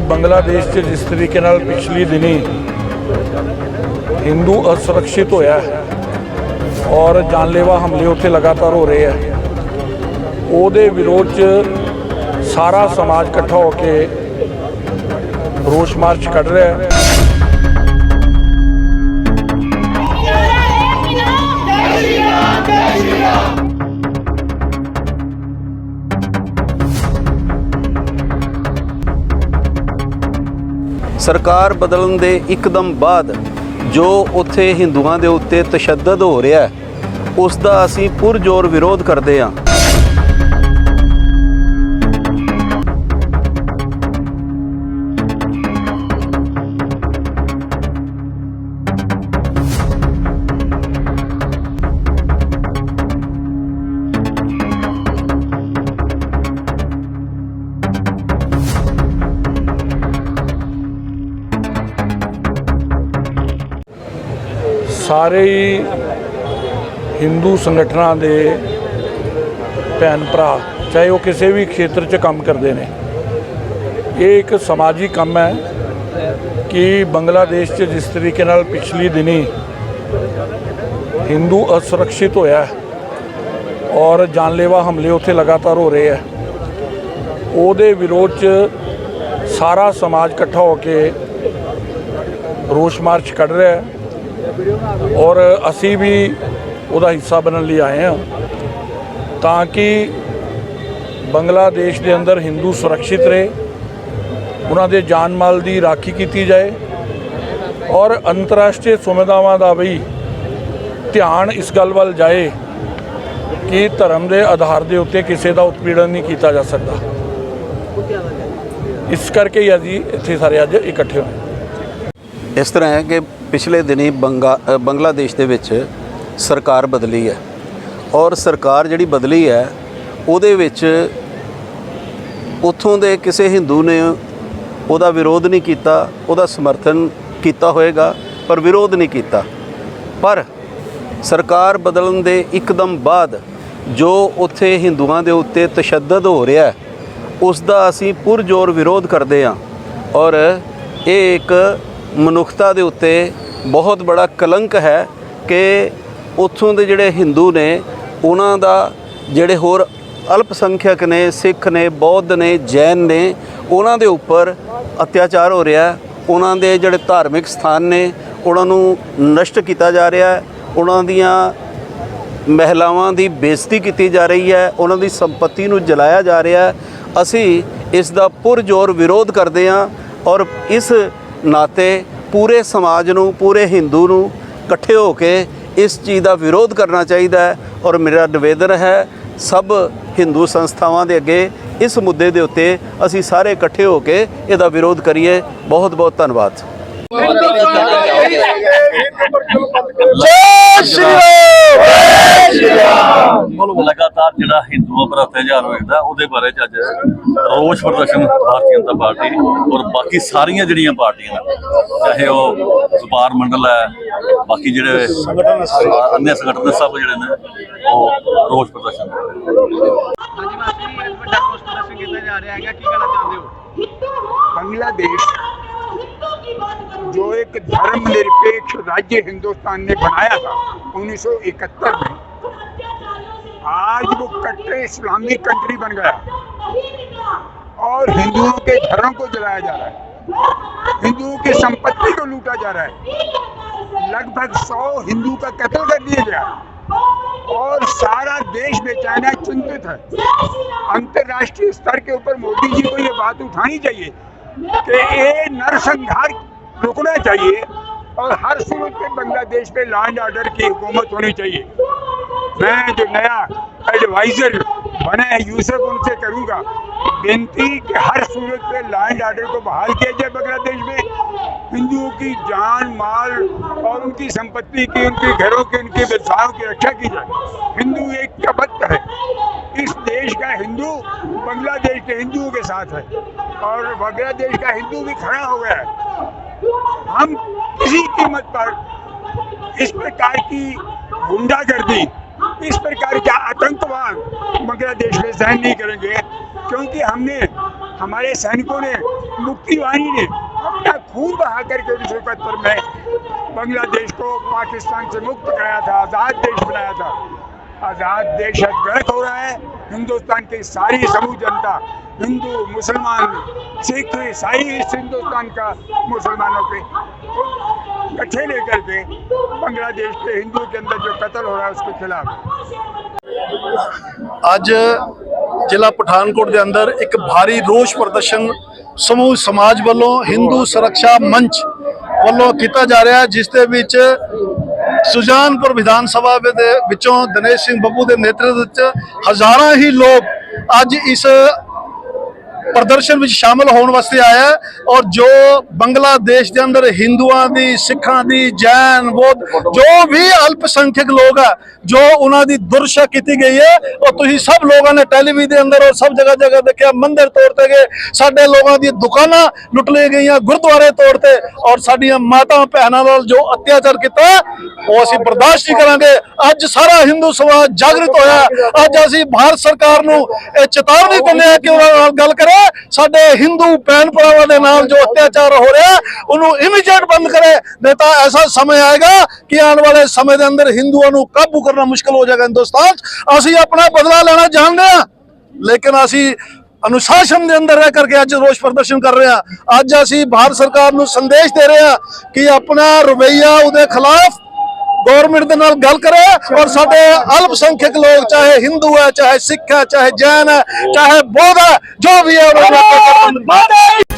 ਬੰਗਲਾਦੇਸ਼ 'ਚ ਜਿਸ ਤਰੀਕੇ ਨਾਲ ਪਿਛਲੀ ਦਿਨੀ ਹਿੰਦੂ ਅਸੁਰੱਖਿਅਤ ਹੋਇਆ ਔਰ ਜਾਨਲੇਵਾ ਹਮਲੇ ਉੱਥੇ ਲਗਾਤਾਰ ਹੋ ਰਹੇ ਹੈ, ਉਹਦੇ ਵਿਰੋਧ 'ਚ ਸਾਰਾ ਸਮਾਜ ਇਕੱਠਾ ਹੋ ਕੇ ਰੋਸ ਮਾਰਚ ਕੱਢ ਰਿਹਾ ਹੈ। ਸਰਕਾਰ ਬਦਲਣ ਦੇ ਇੱਕਦਮ ਬਾਅਦ ਜੋ ਉੱਥੇ ਹਿੰਦੂਆਂ ਦੇ ਉੱਤੇ ਤਸ਼ੱਦਦ ਹੋ ਰਿਹਾ ਹੈ, ਉਸ ਦਾ ਅਸੀਂ ਪੁਰਜੋਰ ਵਿਰੋਧ ਕਰਦੇ ਹਾਂ। ਸਾਰੇ ਹੀ ਹਿੰਦੂ ਸੰਗਠਨਾਂ ਦੇ ਭੈਣ ਭਰਾ, ਚਾਹੇ ਉਹ ਕਿਸੇ ਵੀ ਖੇਤਰ 'ਚ ਕੰਮ ਕਰਦੇ ਨੇ, ਇਹ ਇੱਕ ਸਮਾਜੀ ਕੰਮ ਹੈ ਕਿ ਬੰਗਲਾਦੇਸ਼ 'ਚ ਜਿਸ ਤਰੀਕੇ ਨਾਲ ਪਿਛਲੀ ਦਿਨੀ ਹਿੰਦੂ ਅਸੁਰੱਖਿਅਤ ਹੋਇਆ ਔਰ ਜਾਨਲੇਵਾ ਹਮਲੇ ਉੱਥੇ ਲਗਾਤਾਰ ਹੋ ਰਹੇ ਹੈ, ਉਹਦੇ ਵਿਰੋਧ 'ਚ ਸਾਰਾ ਸਮਾਜ ਇਕੱਠਾ ਹੋ ਕੇ ਰੋਸ ਮਾਰਚ ਕੱਢ ਰਿਹਾ ਹੈ। ਔਰ ਅਸੀਂ ਵੀ ਉਹਦਾ ਹਿੱਸਾ ਬਣਨ ਲਈ ਆਏ ਹਾਂ ਤਾਂ ਕਿ ਬੰਗਲਾਦੇਸ਼ ਦੇ ਅੰਦਰ ਹਿੰਦੂ ਸੁਰੱਖਿਅਤ ਰਹੇ, ਉਹਨਾਂ ਦੇ ਜਾਨ ਮਾਲ ਦੀ ਰਾਖੀ ਕੀਤੀ ਜਾਏ ਔਰ ਅੰਤਰਰਾਸ਼ਟਰੀ ਸੰਵਿਧਾਵਾਂ ਦਾ ਵੀ ਧਿਆਨ ਇਸ ਗੱਲ ਵੱਲ ਜਾਏ ਕਿ ਧਰਮ ਦੇ ਆਧਾਰ ਦੇ ਉੱਤੇ ਕਿਸੇ ਦਾ ਉਤਪੀੜਨ ਨਹੀਂ ਕੀਤਾ ਜਾ ਸਕਦਾ। ਇਸ ਕਰਕੇ ਹੀ ਅਸੀਂ ਇੱਥੇ ਸਾਰੇ ਅੱਜ ਇਕੱਠੇ ਹੋਏ ਇਸ ਤਰ੍ਹਾਂ ਹੈ ਕਿ ਪਿਛਲੇ ਦਿਨੀ ਬੰਗਾ ਬੰਗਲਾਦੇਸ਼ ਦੇ ਵਿੱਚ ਸਰਕਾਰ ਬਦਲੀ ਹੈ। ਔਰ ਸਰਕਾਰ ਜਿਹੜੀ ਬਦਲੀ ਹੈ, ਉਹਦੇ ਵਿੱਚ ਉੱਥੋਂ ਦੇ ਕਿਸੇ ਹਿੰਦੂ ਨੇ ਉਹਦਾ ਵਿਰੋਧ ਨਹੀਂ ਕੀਤਾ, ਉਹਦਾ ਸਮਰਥਨ ਕੀਤਾ ਹੋਵੇਗਾ ਪਰ ਵਿਰੋਧ ਨਹੀਂ ਕੀਤਾ। ਪਰ ਸਰਕਾਰ ਬਦਲਣ ਦੇ ਇੱਕਦਮ ਬਾਅਦ ਜੋ ਉੱਥੇ ਹਿੰਦੂਆਂ ਦੇ ਉੱਤੇ ਤਸ਼ੱਦਦ ਹੋ ਰਿਹਾ ਹੈ ਉਸ ਦਾ ਅਸੀਂ ਪੁਰਜੋਰ ਵਿਰੋਧ ਕਰਦੇ ਹਾਂ। ਔਰ ਇਹ ਇੱਕ ਮਨੁੱਖਤਾ ਦੇ ਉੱਤੇ ਬਹੁਤ ਬੜਾ ਕਲੰਕ ਹੈ ਕਿ ਉੱਥੋਂ ਦੇ ਜਿਹੜੇ ਹਿੰਦੂ ਨੇ, ਉਹਨਾਂ ਦਾ ਜਿਹੜੇ ਹੋਰ ਅਲਪ ਨੇ, ਸਿੱਖ ਨੇ, ਬੌਧ ਨੇ, ਜੈਨ ਨੇ, ਉਹਨਾਂ ਦੇ ਉੱਪਰ ਅਤਿਆਚਾਰ ਹੋ ਰਿਹਾ ਉਹਨਾਂ ਦੇ ਜਿਹੜੇ ਧਾਰਮਿਕ ਸਥਾਨ ਨੇ, ਉਹਨਾਂ ਨੂੰ ਨਸ਼ਟ ਕੀਤਾ ਜਾ ਰਿਹਾ ਹੈ। ਉਹਨਾਂ ਦੀਆਂ ਮਹਿਲਾਵਾਂ ਦੀ ਬੇਇੱਜ਼ਤੀ ਕੀਤੀ ਜਾ ਰਹੀ ਹੈ। ਉਹਨਾਂ ਦੀ ਸੰਪਤੀ ਨੂੰ ਜਲਾਇਆ ਜਾ ਰਿਹਾ ਹੈ। ਅਸੀਂ ਇਸ ਦਾ ਪੁਰਜੋਰ ਵਿਰੋਧ ਕਰਦੇ ਹਾਂ ਔਰ ਇਸ ਨਾਤੇ ਪੂਰੇ ਸਮਾਜ ਨੂੰ, ਪੂਰੇ ਹਿੰਦੂ ਨੂੰ ਇਕੱਠੇ ਹੋ ਕੇ ਇਸ ਚੀਜ਼ ਦਾ ਵਿਰੋਧ ਕਰਨਾ ਚਾਹੀਦਾ ਹੈ ਔਰ ਮੇਰਾ ਨਿਵੇਦਨ ਹੈ, ਸਭ ਹਿੰਦੂ ਸੰਸਥਾਵਾਂ ਦੇ ਅੱਗੇ ਇਸ ਮੁੱਦੇ ਦੇ ਉੱਤੇ ਅਸੀਂ ਸਾਰੇ ਇਕੱਠੇ ਹੋ ਕੇ ਇਹਦਾ ਵਿਰੋਧ ਕਰੀਏ। ਬਹੁਤ ਬਹੁਤ ਧੰਨਵਾਦ। ਲਗਾਤਾਰ ਜਿਹੜਾ ਹਿੰਦੂਆਂ ਪਰ ਅਤਿਆਚਾਰ ਹੋਇਆ ਉਹਦੇ ਬਾਰੇ ਚ ਅੱਜ ਰੋਸ ਪ੍ਰਦਰਸ਼ਨ ਭਾਰਤੀ ਜਨਤਾ ਪਾਰਟੀ ਔਰ ਬਾਕੀ ਸਾਰੀਆਂ ਜਿਹੜੀਆਂ ਪਾਰਟੀਆਂ ਨੇ ਚਾਹੇ ਉਹ ਵਪਾਰ ਮੰਡਲ ਹੈ ਬਾਕੀ ਜਿਹੜੇ ਸੰਗਠਨ ਅੰਨੇ ਸੰਗਠਨ ਸਭ ਜਿਹੜੇ ਨੇ ਉਹ ਰੋਸ ਪ੍ਰਦਰਸ਼ਨ ਹਾਂਜੀ ਮਾਸੀ ਅੱਜ ਵੱਡਾ ਰੋਸ ਪ੍ਰਦਰਸ਼ਨ ਕੀਤਾ ਜਾ ਰਿਹਾ ਹੈਗਾ ਕੀ ਕਹਿਣਾ ਚਾਹੁੰਦੇ ਹੋ बांग्लादेश जो एक धर्मनिरपेक्ष राज्य हिंदुस्तान ने बनाया था 1971 में आज वो कट्टर इस्लामिक कंट्री बन गया। और हिंदुओं के घरों को जलाया जा रहा है। हिंदुओं की संपत्ति को लूटा जा रहा है। लगभग सौ हिंदू का कत्ल कर दिया गया। और सारा देश बेचैन चिंतित है। अंतर्राष्ट्रीय स्तर के ऊपर मोदी जी को ये बात उठानी चाहिए कि ये नरसंहार रुकना चाहिए और हर सूरत पे बांग्लादेश पे लैंड ऑर्डर की हुकूमत होनी चाहिए। मैं जो नया एडवाइजर बने हैं, यूसुफ, उनसे करूँगा। बेनती कि हर सूरत पे लैंड आर्डर को बहाल किया जाए बांग्लादेश में। हिंदुओं की जान, माल और उनकी संपत्ति की, उनके घरों की, उनके व्यवसायों की रक्षा की जाए। हिंदू एक कबद्ध है। इस देश का हिंदू बांग्लादेश के हिंदुओं के साथ है और बांग्लादेश का हिंदू भी खड़ा हो गया है। हम किसी कीमत पर इस प्रकार की गुंडागर्दी इस प्रकार का आतंकवाद बांग्लादेश में सहन नहीं करेंगे, क्योंकि हमने, हमारे सैनिकों ने मुक्ति वाहिनी ने अपना खून बहा करके उन्नीस सौ इकहत्तर में बांग्लादेश को पाकिस्तान से मुक्त कराया था, आज़ाद देश बनाया था। आज़ाद देश आज गर्क हो रहा है, हिंदुस्तान की सारी समूह जनता, हिंदू, मुसलमान, सिख, ईसाई इस हिंदुस्तान का मुसलमानों पे इकट्ठे लेकर के बांग्लादेश के हिंदू के अंदर जो कत्ल हो रहा है उसके खिलाफ ਅੱਜ ਜ਼ਿਲ੍ਹਾ ਪਠਾਨਕੋਟ ਦੇ ਅੰਦਰ ਇੱਕ ਭਾਰੀ ਰੋਸ ਪ੍ਰਦਰਸ਼ਨ ਸਮੂਹ ਸਮਾਜ ਵੱਲੋਂ ਹਿੰਦੂ ਸੁਰੱਖਿਆ ਮੰਚ ਵੱਲੋਂ ਕੀਤਾ ਜਾ ਰਿਹਾ ਹੈ, ਜਿਸ ਦੇ ਵਿੱਚ ਸੁਜਾਨਪੁਰ ਵਿਧਾਨ ਸਭਾ ਦੇ ਵਿੱਚੋਂ ਦਿਨੇਸ਼ ਸਿੰਘ ਬੱਬੂ ਦੇ ਨੇਤਰਤਵ ਵਿੱਚ ਹਜ਼ਾਰਾਂ ਹੀ ਲੋਕ ਅੱਜ ਇਸ ਪ੍ਰਦਰਸ਼ਨ ਵਿੱਚ ਸ਼ਾਮਲ ਹੋਣ ਵਾਸਤੇ ਆਇਆ ਔਰ ਜੋ ਬੰਗਲਾਦੇਸ਼ ਦੇ ਅੰਦਰ ਹਿੰਦੂਆਂ ਦੀ, ਸਿੱਖਾਂ ਦੀ, ਜੈਨ, ਬੌਧ, ਜੋ ਵੀ ਅਲਪ ਲੋਕ ਆ, ਜੋ ਉਹਨਾਂ ਦੀ ਦੁਰਸ਼ਾ ਕੀਤੀ ਗਈ ਹੈ ਔਰ ਤੁਸੀਂ ਸਭ ਲੋਕਾਂ ਨੇ ਟੈਲੀਵਿਜ਼ਨ ਦੇ ਅੰਦਰ ਔਰ ਸਭ ਜਗ੍ਹਾ ਜਗ੍ਹਾ ਦੇਖਿਆ, ਮੰਦਿਰ ਤੋੜਤੇ ਗਏ, ਸਾਡੇ ਲੋਕਾਂ ਦੀ ਦੁਕਾਨਾਂ ਲੁੱਟ ਲਈਆਂ ਗਈਆਂ, ਗੁਰਦੁਆਰੇ ਤੋੜਤੇ ਔਰ ਸਾਡੀਆਂ ਮਾਤਾ ਭੈਣਾਂ ਨਾਲ ਜੋ ਅਤਿਆਚਾਰ ਕੀਤਾ, ਉਹ ਅਸੀਂ ਬਰਦਾਸ਼ਤ ਨਹੀਂ ਕਰਾਂਗੇ। ਅੱਜ ਸਾਰਾ ਹਿੰਦੂ ਸਮਾਜ ਜਾਗਰਤ ਹੋਇਆ, ਅੱਜ ਅਸੀਂ ਭਾਰਤ ਸਰਕਾਰ ਨੂੰ ਇਹ ਚੇਤਾਵਨੀ ਦਿੰਦੇ ਹਾਂ ਕਿ ਉਹਨਾਂ ਨਾਲ ਗੱਲ ਕਰੇ ਸਾਡੇ ਹਿੰਦੂ ਭੈਣ ਭਰਾਵਾਂ ਦੇ ਨਾਲ ਜੋ ਅਤਿਆਚਾਰ ਹੋ ਰਿਹਾ, ਉਹਨੂੰ ਇਮੀਡੀਏਟ ਬੰਦ ਕਰੇ, ਨਹੀਂ ਤਾਂ ਐਸਾ ਸਮੇਂ ਆਏਗਾ ਕਿ ਆਉਣ ਵਾਲੇ ਸਮੇਂ ਦੇ ਅੰਦਰ ਹਿੰਦੂਆਂ ਨੂੰ ਕਾਬੂ ਕਰਨਾ ਮੁਸ਼ਕਲ ਹੋ ਜਾਏਗਾ ਹਿੰਦੁਸਤਾਨ 'ਚ। ਅਸੀਂ ਆਪਣਾ ਬਦਲਾ ਲੈਣਾ ਜਾਣਦੇ ਹਾਂ, ਲੇਕਿਨ ਅਸੀਂ ਅਨੁਸ਼ਾਸਨ ਦੇ ਅੰਦਰ ਰਹਿ ਕਰਕੇ ਅੱਜ ਰੋਸ ਪ੍ਰਦਰਸ਼ਨ ਕਰ ਰਹੇ ਹਾਂ। ਅੱਜ ਅਸੀਂ ਭਾਰਤ ਸਰਕਾਰ ਨੂੰ ਸੰਦੇਸ਼ ਦੇ ਰਹੇ ਹਾਂ ਕਿ ਆਪਣਾ ਰਵਈਆ ਉਹਦੇ ਖਿਲਾਫ ਗਵਰਨਮੈਂਟ ਦੇ ਨਾਲ ਗੱਲ ਕਰੇ ਔਰ ਸਾਡੇ ਅਲਪ ਸੰਖਿਅਕ ਲੋਕ ਚਾਹੇ ਹਿੰਦੂ ਹੈ ਚਾਹੇ ਸਿੱਖ ਹੈ ਚਾਹੇ ਜੈਨ ਹੈ ਚਾਹੇ ਬੌਧ ਹੈ ਜੋ ਵੀ ਹੈ ਉਹਨਾਂ ਨੂੰ